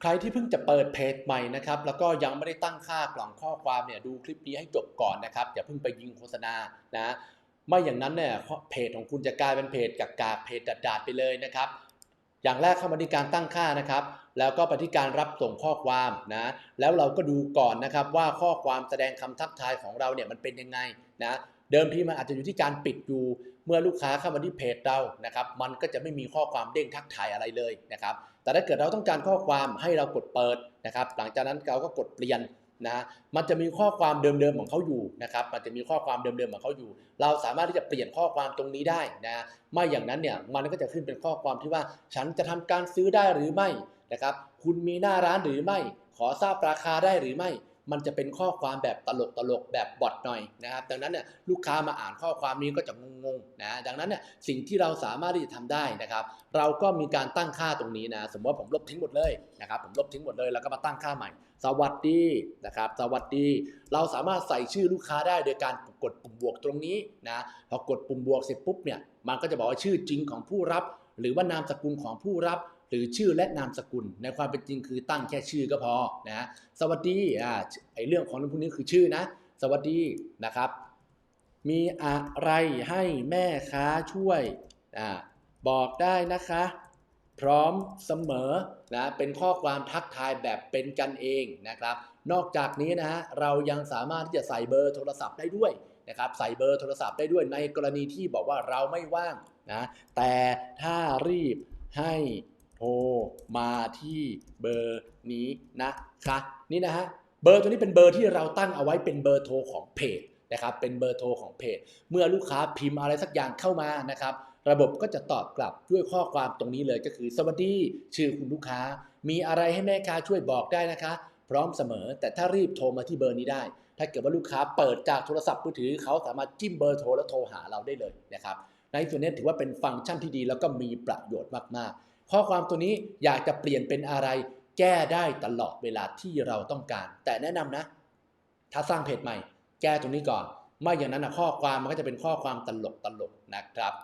ใครที่เพิ่งจะเปิดเพจใหม่นะครับแล้วก็ยังไม่ได้ตั้งค่ากล่องข้อความเนี่ยดูคลิปนี้ให้จบก่อนนะครับอย่าเพิ่งไปยิงโฆษณานะไม่อย่างนั้นเนี่ยเพจของคุณจะกลายเป็นเพจกากๆเพจดาดๆไปเลยนะครับ อย่างแรกเข้ามาที่การตั้งค่านะครับ แล้วก็ไปที่การรับส่งข้อความนะแล้วเราก็ดูก่อนนะครับว่าข้อความแสดงคำทักทายของเราเนี่ยมันเป็นยังไงนะ เดิมทีมันอาจจะอยู่ที่การปิดอยู่เมื่อลูกค้าเข้ามาที่เพจเรานะครับ มันก็จะไม่มีข้อความเด้งทักทายอะไรเลยนะครับ แต่ถ้าเกิดเราต้องการข้อความให้เรากดเปิดนะครับ หลังจากนั้นเราก็กดเปลี่ยนนะมันจะมีข้อความเดิมๆของเขาอยู่นะครับ มันจะมีข้อความเดิมๆของเขาอยู่ เราสามารถที่จะเปลี่ยนข้อความตรงนี้ได้นะไม่อย่างนั้นเนี่ยมันก็จะขึ้นเป็นข้อความที่ว่า ฉันจะทำการซื้อได้หรือไม่นะครับ คุณมีหน้าร้านหรือไม่ ขอทราบราคาได้หรือไม่ มันจะเป็นข้อความแบบตลกตลกๆแบบบอทหน่อยนะครับ ดังนั้นเนี่ยลูกค้ามาอ่านข้อความนี้ก็จะงงๆนะดังนั้นเนี่ยสิ่งที่เราสามารถที่จะทำได้นะครับ เราก็มีการตั้งค่าตรงนี้นะสมมติว่าผมลบทิ้งหมดเลยนะครับผมลบทิ้งหมดเลยแล้วก็มาตั้งค่าใหม่ สวัสดีนะครับ สวัสดี เราสามารถใส่ชื่อลูกค้าได้โดยการกดปุ่มบวกตรงนี้นะพอกดปุ่มบวกเสร็จปุ๊บเนี่ยมันก็จะบอกว่าชื่อจริงของผู้รับ หรือว่านามสกุลของผู้รับ หรือชื่อและนามสกุล ในความเป็นจริงคือตั้งแค่ชื่อก็พอนะสวัสดีอ่าไอเรื่องของพวกนี้คือชื่อนะ สวัสดีนะครับ มีอะไรให้แม่ค้าช่วยอ่าบอกได้นะคะ พร้อมเสมอนะเป็นข้อความทักทายแบบเป็นกันเองนะครับ นอกจากนี้นะฮะเรายังสามารถที่จะใส่เบอร์โทรศัพท์ได้ด้วยนะครับใส่เบอร์โทรศัพท์ได้ด้วยในกรณีที่บอกว่าเราไม่ว่างนะแต่ถ้ารีบให้ โทรมาที่เบอร์นี้นะคะนี่นะฮะเบอร์ตัวนี้เป็นเบอร์ที่เราตั้งเอาไว้เป็นเบอร์โทรของเพจนะครับเป็นเบอร์โทรของเพจ เมื่อลูกค้าพิมพ์อะไรสักอย่างเข้ามานะครับ ระบบก็จะตอบกลับด้วยข้อความตรงนี้เลยก็คือ สวัสดีชื่อคุณลูกค้า มีอะไรให้แม่ค้าช่วยบอกได้นะคะ พร้อมเสมอ แต่ถ้ารีบโทรมาที่เบอร์นี้ได้ ถ้าเกิดว่าลูกค้าเปิดจากโทรศัพท์มือถือเขาสามารถจิ้มเบอร์โทรแล้วโทรหาเราได้เลยนะครับในส่วนนี้ถือว่าเป็นฟังก์ชันที่ดีแล้วก็มีประโยชน์มากๆ ข้อความตัวนี้อยากจะเปลี่ยนเป็นอะไร แก้ได้ตลอดเวลาที่เราต้องการ แต่แนะนำนะ ถ้าสร้างเพจใหม่ แก้ตรงนี้ก่อน ไม่อย่างนั้นนะข้อความมันก็จะเป็นข้อความตลกตลกนะครับ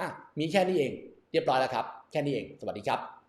อะมีแค่นี้เอง เรียบร้อยแล้วครับ แค่นี้เอง สวัสดีครับ